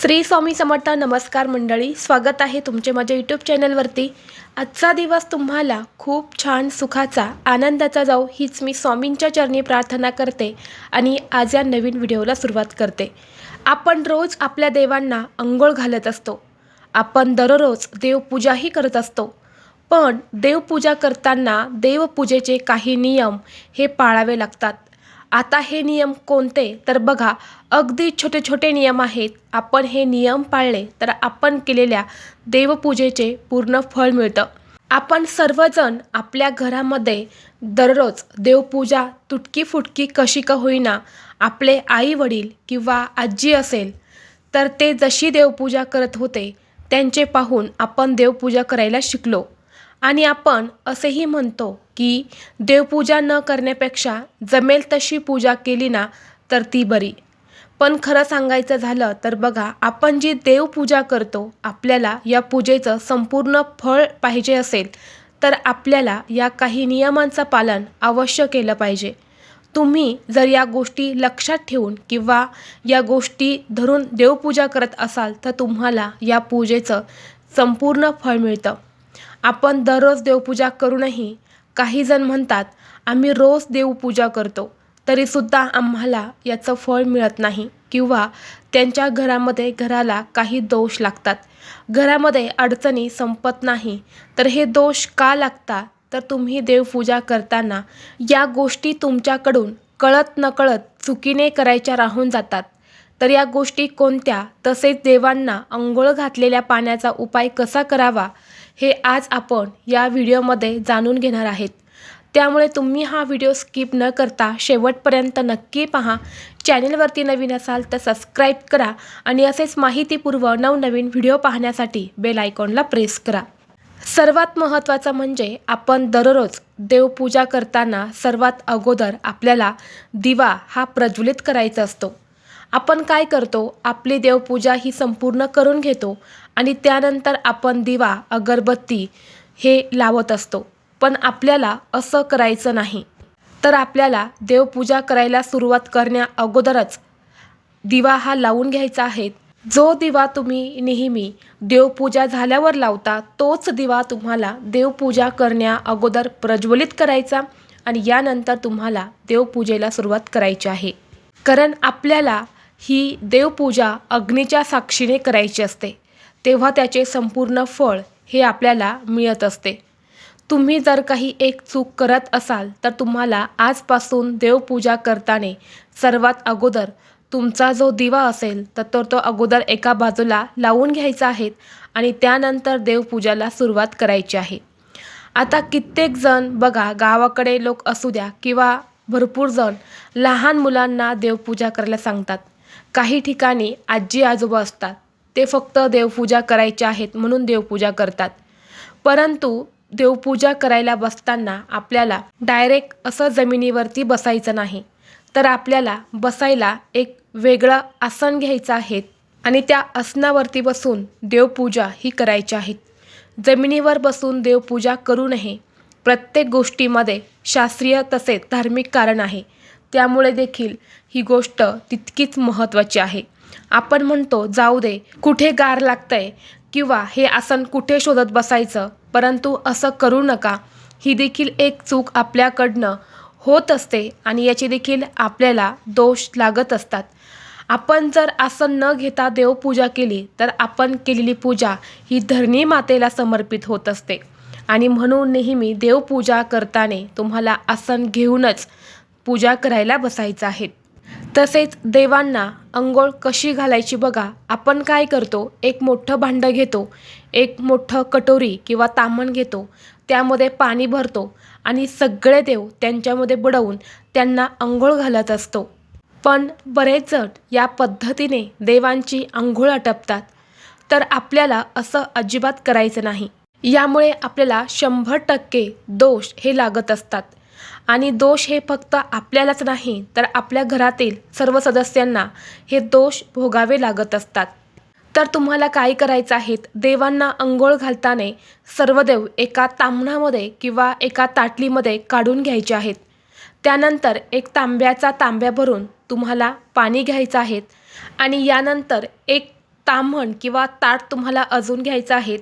श्री स्वामी समर्थ नमस्कार मंडळी स्वागत आहे तुमचे माझ्या यूट्यूब चॅनलवरती आजचा दिवस तुम्हाला खूप छान सुखाचा आनंदाचा जाऊ हीच मी स्वामींच्या चरणी प्रार्थना करते आणि आज या नवीन व्हिडिओला सुरुवात करते. आपण रोज आपल्या देवांना अंघोळ घालत असतो. आपण दररोज देवपूजाही करत असतो. पण देवपूजा करताना देवपूजेचे काही नियम हे पाळावे लागतात. आता हे नियम कोणते? तर बघा अगदी छोटे छोटे नियम आहेत. आपण हे नियम पाळले तर आपण केलेल्या देवपूजेचे पूर्ण फळ मिळतं. आपण सर्वजण आपल्या घरामध्ये दररोज देवपूजा तुटकी फुटकी कशी का होईना आपले आई वडील किंवा आजी असेल तर ते जशी देवपूजा करत होते त्यांचे पाहून आपण देवपूजा करायला शिकलो. आणि आपण असेही म्हणतो की देवपूजा न करण्यापेक्षा जमेल तशी पूजा केली ना तर ती बरी. पण खरं सांगायचं झालं तर बघा आपण जी देवपूजा करतो आपल्याला या पूजेचं संपूर्ण फळ पाहिजे असेल तर आपल्याला या काही नियमांचं पालन अवश्य केलं पाहिजे. तुम्ही जर या गोष्टी लक्षात ठेवून किंवा या गोष्टी धरून देवपूजा करत असाल तर तुम्हाला या पूजेचं संपूर्ण फळ मिळतं. आपण दररोज देवपूजा करूनही काही जण म्हणतात आम्ही रोज देवपूजा करतो तरीसुद्धा आम्हाला याचं फळ मिळत नाही. किंवा त्यांच्या घरामध्ये घराला काही दोष लागतात. घरामध्ये अडचणी संपत नाही. तर हे दोष का लागतात तर तुम्ही देवपूजा करताना या गोष्टी तुमच्याकडून कळत नकळत चुकीने करायच्या राहून जातात. तर या गोष्टी कोणत्या? तसेच देवांना अंघोळ घातलेल्या पाण्याचा उपाय कसा करावा? हे आज आपण या व्हिडिओमध्ये जाणून घेणार आहेत. त्यामुळे तुम्ही हा व्हिडिओ स्किप न करता शेवटपर्यंत नक्की पहा. चॅनेलवरती नवीन असाल तर सबस्क्राईब करा आणि असेच माहितीपूर्व नवनवीन व्हिडिओ पाहण्यासाठी बेल आयकॉनला प्रेस करा. सर्वात महत्त्वाचं म्हणजे आपण दररोज देवपूजा करताना सर्वात अगोदर आपल्याला दिवा हा प्रज्वलित करायचा असतो. आपण काय करतो? आपली देवपूजा ही संपूर्ण करून घेतो आणि त्यानंतर आपण दिवा अगरबत्ती हे लावत असतो. पण आपल्याला असं करायचं नाही. तर आपल्याला देवपूजा करायला सुरुवात करण्या अगोदरच दिवा हा लावून घ्यायचा आहे. जो दिवा तुम्ही नेहमी देवपूजा झाल्यावर लावता तोच दिवा तुम्हाला देवपूजा करण्या अगोदर प्रज्वलित करायचा आणि यानंतर तुम्हाला देवपूजेला सुरुवात करायची आहे. कारण आपल्याला ही देवपूजा अग्नीच्या साक्षीने करायची असते. तेव्हा त्याचे संपूर्ण फळ हे आपल्याला मिळत असते. तुम्ही जर काही एक चूक करत असाल तर तुम्हाला आजपासून देवपूजा करताना सर्वात अगोदर तुमचा जो दिवा असेल तर तो तो अगोदर एका बाजूला लावून घ्यायचा आहे आणि त्यानंतर देवपूजाला सुरुवात करायची आहे. आता कित्येक जण बघा गावाकडे लोक असू द्या किंवा भरपूर जण लहान मुलांना देवपूजा करायला सांगतात. काही ठिकाणी आजी आजोबा असतात. ते फक्त देवपूजा करायचे आहेत म्हणून देवपूजा करतात. परंतु देवपूजा करायला बसताना आपल्याला डायरेक्ट असं जमिनीवरती बसायचं नाही. तर आपल्याला बसायला एक वेगळं आसन घ्यायचं आहे आणि त्या आसनावरती बसून देवपूजा ही करायची आहे. जमिनीवर बसून देवपूजा करू नये. प्रत्येक गोष्टीमध्ये शास्त्रीय तसेच धार्मिक कारण आहे. त्यामुळे देखील ही गोष्ट तितकीच महत्त्वाची आहे. आपण म्हणतो जाऊ दे कुठे गार लागतंय किंवा हे आसन कुठे शोधत बसायचं? परंतु असं करू नका. ही देखील एक चूक आपल्याकडनं होत असते आणि याची देखील आपल्याला दोष लागत असतात. आपण जर आसन न घेता देवपूजा केली तर आपण केलेली पूजा ही धरणी मातेला समर्पित होत असते. आणि म्हणून नेहमी देवपूजा करताना तुम्हाला आसन घेऊनच पूजा करायला बसायचं आहे. तसेच देवांना अंघोळ कशी घालायची बघा. आपण काय करतो? एक मोठं भांडं घेतो. एक मोठं कटोरी किंवा तामण घेतो. त्यामध्ये पाणी भरतो आणि सगळे देव त्यांच्यामध्ये बुडवून त्यांना अंघोळ घालत असतो. पण बरेच जण या पद्धतीने देवांची आंघोळ आटपतात. तर आपल्याला असं अजिबात करायचं नाही. यामुळे आपल्याला शंभर टक्के दोष हे लागत असतात. आणि दोष हे फक्त आपल्यालाच नाही तर आपल्या घरातील सर्व सदस्यांना हे दोष भोगावे लागत असतात. तर तुम्हाला काय करायचं आहेत देवांना अंघोळ घालताना सर्व देव एका तांबणामध्ये किंवा एका ताटलीमध्ये काढून घ्यायचे आहेत. त्यानंतर एक तांब्याचा तांब्या भरून तुम्हाला पाणी घ्यायचं आहेत आणि यानंतर एक ताम्हण किंवा ताट तुम्हाला अजून घ्यायचं आहेत.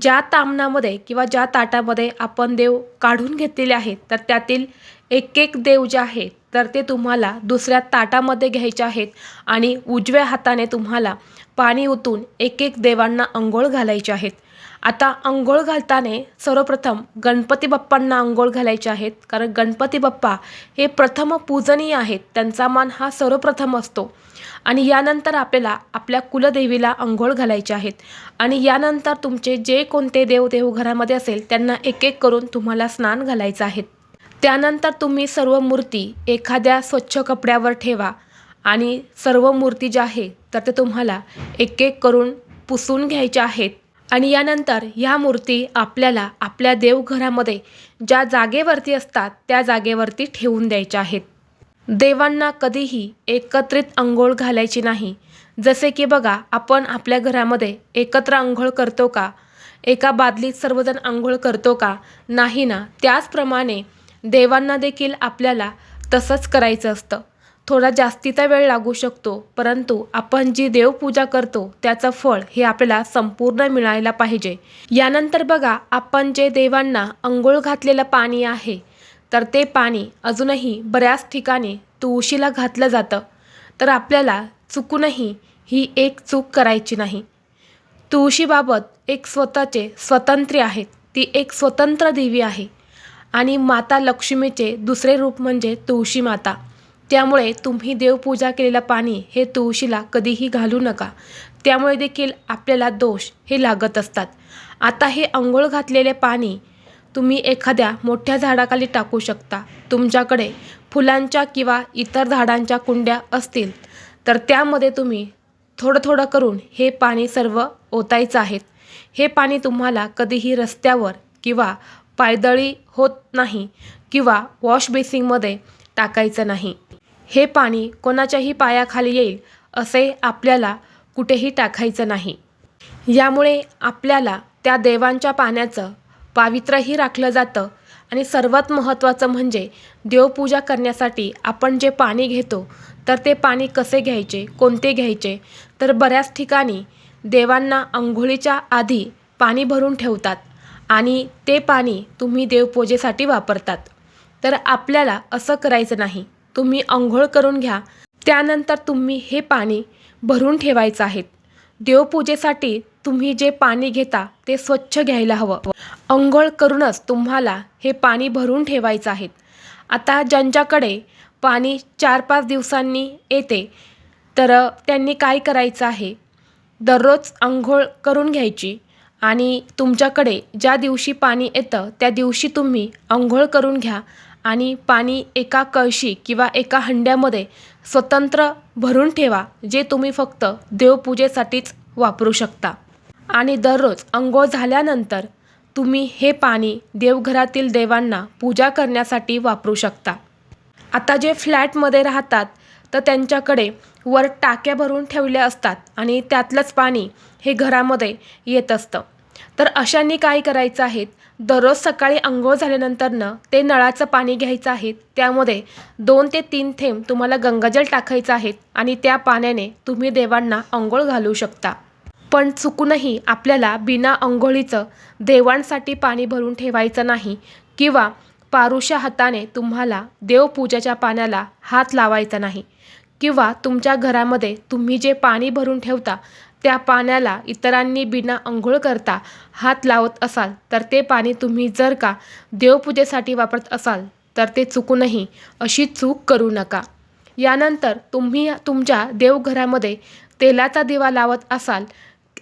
ज्या तामणामध्ये किंवा ज्या ताटामध्ये आपण देव काढून घेतलेले आहेत तर त्यातील एक एक देव जे आहेत तर ते तुम्हाला दुसऱ्या ताटामध्ये घ्यायचे आहेत आणि उजव्या हाताने तुम्हाला पाणी ओतून एक एक देवांना अंघोळ घालायचे आहेत. आता अंघोळ घालताना सर्वप्रथम गणपती बाप्पांना अंघोळ घालायचे आहेत कारण गणपती बाप्पा हे प्रथम पूजनीय आहेत त्यांचा मान हा सर्वप्रथम असतो. आणि यानंतर आपल्याला आपल्या कुलदेवीला अंघोळ घालायचे आहेत. आणि यानंतर तुमचे जे कोणते देव देवघरामध्ये असेल त्यांना एक एक करून तुम्हाला स्नान घालायचं आहे त्यानंतर तुम्ही सर्व मूर्ती एखाद्या स्वच्छ कपड्यावर ठेवा. आणि सर्व मूर्ती ज्या आहे तर ते तुम्हाला एक एक करून पुसून घ्यायच्या आहेत. आणि यानंतर ह्या मूर्ती आपल्याला आपल्या देवघरामध्ये ज्या जागेवरती असतात त्या जागेवरती ठेवून द्यायच्या आहेत. देवांना कधीही एकत्रित अंघोळ घालायची नाही. जसे की बघा आपण आपल्या घरामध्ये एकत्र अंघोळ करतो का? एका बादलीत सर्वजण आंघोळ करतो का? नाही ना. त्याचप्रमाणे देवांना देखील आपल्याला तसंच करायचं असतं. थोडा जास्तीचा वेळ लागू शकतो परंतु आपण जी देवपूजा करतो त्याचं फळ हे आपल्याला संपूर्ण मिळायला पाहिजे. यानंतर बघा आपण जे देवांना अंघोळ घातलेलं पाणी आहे तर ते पाणी अजूनही बऱ्याच ठिकाणी तुळशीला घातलं जातं. तर आपल्याला चुकूनही ही एक चूक करायची नाही. तुळशीबाबत एक स्वतःचे स्वतंत्र आहेत. ती एक स्वतंत्र देवी आहे. आणि माता लक्ष्मीचे दुसरे रूप म्हणजे तुळशी माता. त्यामुळे तुम्ही देवपूजा केलेलं पाणी हे तुळशीला कधीही घालू नका. त्यामुळे देखील आपल्याला दोष हे लागत असतात. आता हे आंघोळ घातलेले पाणी तुम्ही एखाद्या मोठ्या झाडाखाली टाकू शकता. तुमच्याकडे फुलांच्या किंवा इतर झाडांच्या कुंड्या असतील. तर त्यामध्ये तुम्ही थोडं थोडं करून हे पाणी सर्व ओतायचं आहेत हे पाणी तुम्हाला कधीही रस्त्यावर किंवा पायदळी होत नाही किंवा वॉश बेसिंगमध्ये टाकायचं नाही. हे पाणी कोणाच्याही पायाखाली येईल असे आपल्याला कुठेही टाकायचं नाही. यामुळे आपल्याला त्या देवांच्या पाण्याचं पावित्र्यही राखलं जातं आणि सर्वात महत्त्वाचं म्हणजे देवपूजा करण्यासाठी आपण जे पाणी घेतो तर ते पाणी कसे घ्यायचे कोणते घ्यायचे तर बऱ्याच ठिकाणी देवांना अंघोळीच्या आधी पाणी भरून ठेवतात आणि ते पाणी तुम्ही देवपूजेसाठी वापरतात. तर आपल्याला असं करायचं नाही. तुम्ही अंघोळ करून घ्या. त्यानंतर तुम्ही हे पाणी भरून ठेवायचं आहे. देवपूजेसाठी तुम्ही जे पाणी घेता ते स्वच्छ घ्यायला हवं. अंघोळ करूनच तुम्हाला हे पाणी भरून ठेवायचं आहे. आता ज्यांच्याकडे पाणी चार पाच दिवसांनी येते तर त्यांनी काय करायचं आहे? दररोज अंघोळ करून घ्यायची आणि तुमच्याकडे ज्या दिवशी पाणी येतं त्या दिवशी तुम्ही अंघोळ करून घ्या. आणि पाणी एका कळशी किंवा एका हंड्यामध्ये स्वतंत्र भरून ठेवा जे तुम्ही फक्त देवपूजेसाठीच वापरू शकता. आणि दररोज अंघोळ झाल्यानंतर तुम्ही हे पाणी देवघरातील देवांना पूजा करण्यासाठी वापरू शकता. आता जे फ्लॅटमध्ये राहतात तर त्यांच्याकडे वर टाक्या भरून ठेवल्या असतात आणि त्यातलंच पाणी हे घरामध्ये येत असतं. तर अशांनी काय करायचं आहेत दररोज सकाळी अंघोळ झाल्यानंतरनं ते नळाचं पाणी घ्यायचं आहे. त्यामध्ये दोन ते तीन थेंब तुम्हाला गंगाजल टाकायचं आहे आणि त्या पाण्याने तुम्ही देवांना अंघोळ घालू शकता. पण चुकूनही आपल्याला बिना अंघोळीचं देवांसाठी पाणी भरून ठेवायचं नाही किंवा पारुष्या हाताने तुम्हाला देवपूजेच्या पाण्याला हात लावायचा नाही किंवा तुमच्या घरामध्ये तुम्ही जे पाणी भरून ठेवता त्या पाण्याला इतरांनी बिना अंघोळ करता हात लावत असाल तर ते पाणी तुम्ही जर का देवपूजेसाठी वापरत असाल तर ते चुकूनही अशी चूक करू नका. यानंतर तुम्ही तुमच्या देवघरामध्ये तेलाचा दिवा लावत असाल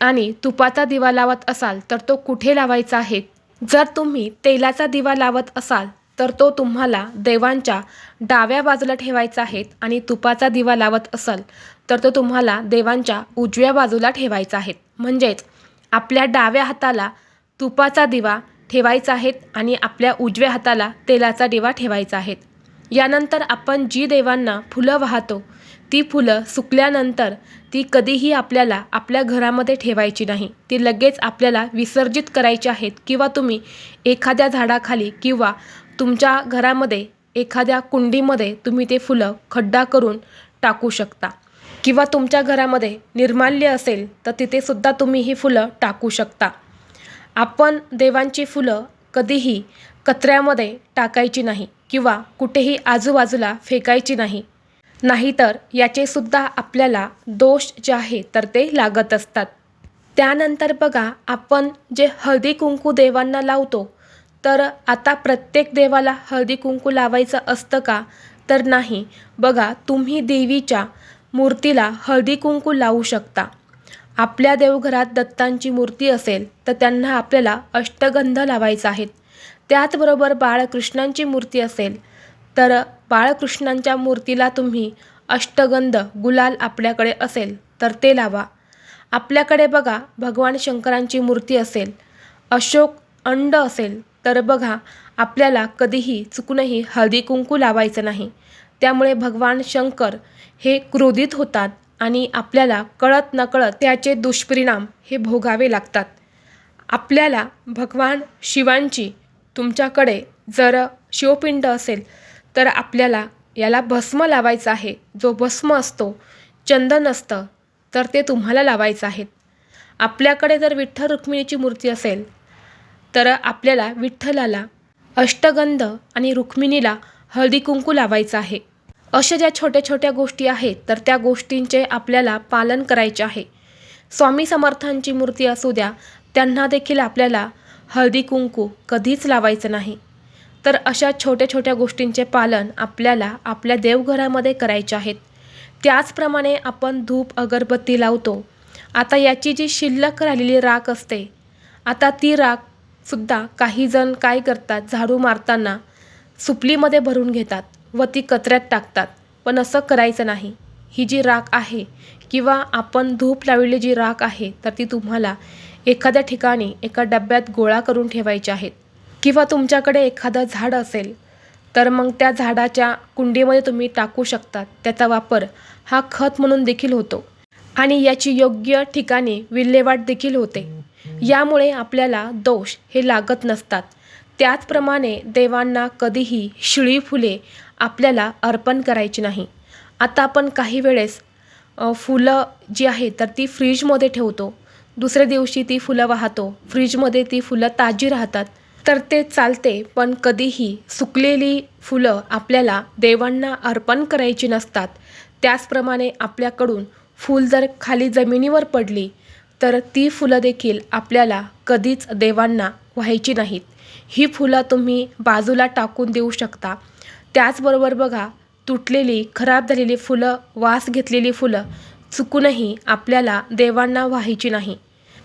आणि तुपाचा दिवा लावत असाल तर तो कुठे लावायचा आहे? जर तुम्ही तेलाचा दिवा लावत असाल तर तो तुम्हाला देवांच्या डाव्या बाजूला ठेवायचा आहे आणि तुपाचा दिवा लावत असाल तर तो तुम्हाला देवांच्या उजव्या बाजूला ठेवायचा आहे म्हणजेच आपल्या डाव्या हाताला तुपाचा दिवा ठेवायचा आहे आणि आपल्या उजव्या हाताला तेलाचा दिवा ठेवायचा आहे यानंतर आपण जी देवांना फुलं वाहतो ती फुलं सुकल्यानंतर ती कधीही आपल्याला आपल्या घरामध्ये ठेवायची नाही. ती लगेच आपल्याला विसर्जित करायची आहेत किंवा तुम्ही एखाद्या झाडाखाली किंवा तुमच्या घरामध्ये एखाद्या कुंडीमध्ये तुम्ही ते फुलं खड्डा करून टाकू शकता. किंवा तुमच्या घरामध्ये निर्माल्य असेल तर तिथेसुद्धा तुम्ही ही फुलं टाकू शकता. आपण देवांची फुलं कधीही कचऱ्यामध्ये टाकायची नाही किंवा कुठेही आजूबाजूला फेकायची नाही. नाहीतर याचेसुद्धा आपल्याला दोष जे आहे तर ते लागत असतात. त्यानंतर बघा आपण जे हळदी कुंकू देवांना लावतो तर आता प्रत्येक देवाला हळदी कुंकू लावायचं असतं का? तर नाही. बघा तुम्ही देवीच्या मूर्तीला हळदी कुंकू लावू शकता. आपल्या देवघरात दत्तांची मूर्ती असेल तर त्यांना आपल्याला अष्टगंध लावायचा आहेत त्याचबरोबर बाळकृष्णांची मूर्ती असेल तर बाळकृष्णांच्या मूर्तीला तुम्ही अष्टगंध गुलाल आपल्याकडे असेल तर ते लावा. आपल्याकडे बघा भगवान शंकरांची मूर्ती असेल अशोक अंड असेल तर बघा आपल्याला कधीही चुकूनही हळदी कुंकू लावायचं नाही. त्यामुळे भगवान शंकर हे क्रोधित होतात आणि आपल्याला कळत नकळत त्याचे दुष्परिणाम हे भोगावे लागतात. आपल्याला भगवान शिवांची तुमच्याकडे जर शिवपिंड असेल तर आपल्याला याला भस्म लावायचा आहे. जो भस्म असतो चंदन असतं तर ते तुम्हाला लावायचं आहे. आपल्याकडे जर विठ्ठल रुक्मिणीची मूर्ती असेल तर आपल्याला विठ्ठलाला अष्टगंध आणि रुक्मिणीला हळदी कुंकू लावायचं आहे. अशा ज्या छोट्या छोट्या गोष्टी आहेत तर त्या गोष्टींचे आपल्याला पालन करायचे आहे. स्वामी समर्थांची मूर्ती असू द्या त्यांना देखील आपल्याला हळदी कुंकू कधीच लावायचं नाही. तर अशा छोट्या छोट्या गोष्टींचे पालन आपल्याला आपल्या देवघरामध्ये करायचे आहेत. त्याचप्रमाणे आपण धूप अगरबत्ती लावतो. आता याची जी शिल्लक राहिलेली राख असते आता ती राख सुद्धा काही जण काय करतात? झाडू मारताना सुपलीमध्ये भरून घेतात व ती कचऱ्यात टाकतात. पण असं करायचं नाही. ही जी राख आहे किंवा आपण धूप लावलेली जी राख आहे तर ती तुम्हाला एखाद्या ठिकाणी एका डब्यात गोळा करून ठेवायची आहेत किंवा तुमच्याकडे एखादं झाड असेल तर मग त्या झाडाच्या कुंडीमध्ये तुम्ही टाकू शकतात. त्याचा वापर हा खत म्हणून देखील होतो. आणि याची योग्य ठिकाणी विल्हेवाट देखील होते. यामुळे आपल्याला दोष हे लागत नसतात. त्याचप्रमाणे देवांना कधीही शिळी फुले आपल्याला अर्पण करायची नाही. आता आपण काही वेळेस फुलं जी आहे तर ती फ्रीजमध्ये ठेवतो. दुसऱ्या दिवशी ती फुलं वाहतो. फ्रीजमध्ये ती फुलं ताजी राहतात. तर ते चालते पण कधीही सुकलेली फुलं आपल्याला देवांना अर्पण करायची नसतात. त्याचप्रमाणे आपल्याकडून फूल जर खाली जमिनीवर पडली तर ती फुलं देखील आपल्याला कधीच देवांना व्हायची नाहीत. ही फुलं तुम्ही बाजूला टाकून देऊ शकता. त्याचबरोबर बघा तुटलेली खराब झालेली फुलं वास घेतलेली फुलं चुकूनही आपल्याला देवांना व्हायची नाही.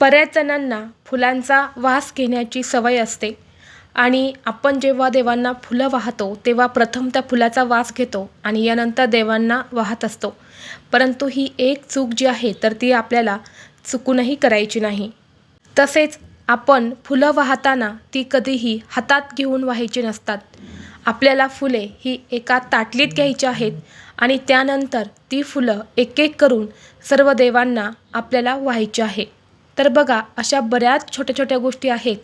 बऱ्याच जणांना फुलांचा वास घेण्याची सवय असते आणि आपण जेव्हा देवांना फुलं वाहतो तेव्हा प्रथम त्या फुलाचा वास घेतो आणि यानंतर देवांना वाहत असतो. परंतु ही एक चूक जी आहे तर ती आपल्याला चुकूनही करायची नाही. तसेच आपण फुलं वाहताना ती कधीही हातात घेऊन व्हायची नसतात. आपल्याला फुले ही एका ताटलीत घ्यायची आहेत आणि त्यानंतर ती फुलं एक एक करून सर्व देवांना आपल्याला व्हायची आहे. तर बघा अशा बऱ्याच छोट्या छोट्या गोष्टी आहेत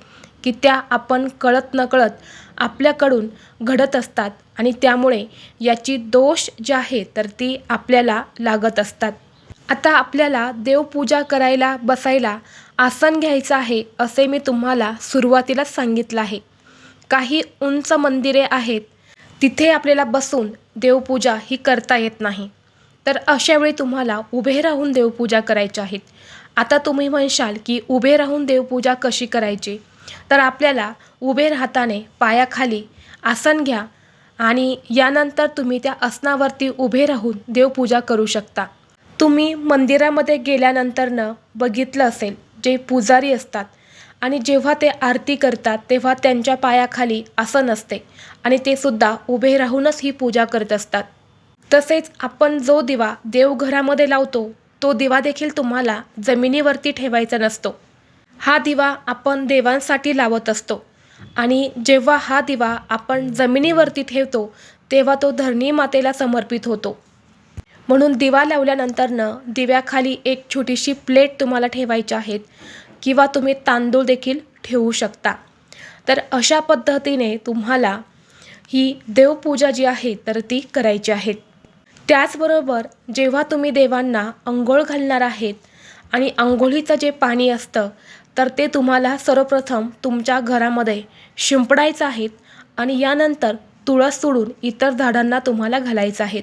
की त्या आपण कळत नकळत आपल्याकडून घडत असतात आणि त्यामुळे याची दोष जी आहे तर ती आपल्याला लागत असतात. आता आपल्याला देवपूजा करायला बसायला आसन घ्यायचं आहे असे मी तुम्हाला सुरुवातीलाच सांगितलं आहे. काही उंच मंदिरे आहेत तिथे आपल्याला बसून देवपूजा ही करता येत नाही. तर अशावेळी तुम्हाला उभे राहून देवपूजा करायच्या आहेत आता तुम्ही म्हणशाल की उभे राहून देवपूजा कशी करायची? तर आपल्याला उभे राहताने पायाखाली आसन घ्या आणि यानंतर तुम्ही त्या आसनावरती उभे राहून देवपूजा करू शकता. तुम्ही मंदिरामध्ये गेल्यानंतरनं बघितलं असेल जे पुजारी असतात आणि जेव्हा ते आरती करतात तेव्हा त्यांच्या पायाखाली आसन असते आणि ते सुद्धा उभे राहूनच ही पूजा करत असतात. तसेच आपण जो दिवा देवघरामध्ये लावतो तो दिवा देखील तुम्हाला जमिनीवरती ठेवायचा नसतो. हा दिवा आपण देवांसाठी लावत असतो आणि जेव्हा हा दिवा आपण जमिनीवरती ठेवतो तेव्हा तो धरणी मातेला समर्पित होतो. म्हणून दिवा लावल्यानंतरनं दिव्याखाली एक छोटीशी प्लेट तुम्हाला ठेवायची आहेत किंवा तुम्ही तांदूळ देखील ठेवू शकता. तर अशा पद्धतीने तुम्हाला ही देवपूजा जी आहे तर ती करायची आहे. त्याचबरोबर जेव्हा तुम्ही देवांना अंघोळ घालणार आहेत आणि अंघोळीचं जे पाणी असतं तर ते तुम्हाला सर्वप्रथम तुमच्या घरामध्ये शिंपडायचं आहेत आणि यानंतर तुळस सोडून इतर झाडांना तुम्हाला घालायचं आहेत.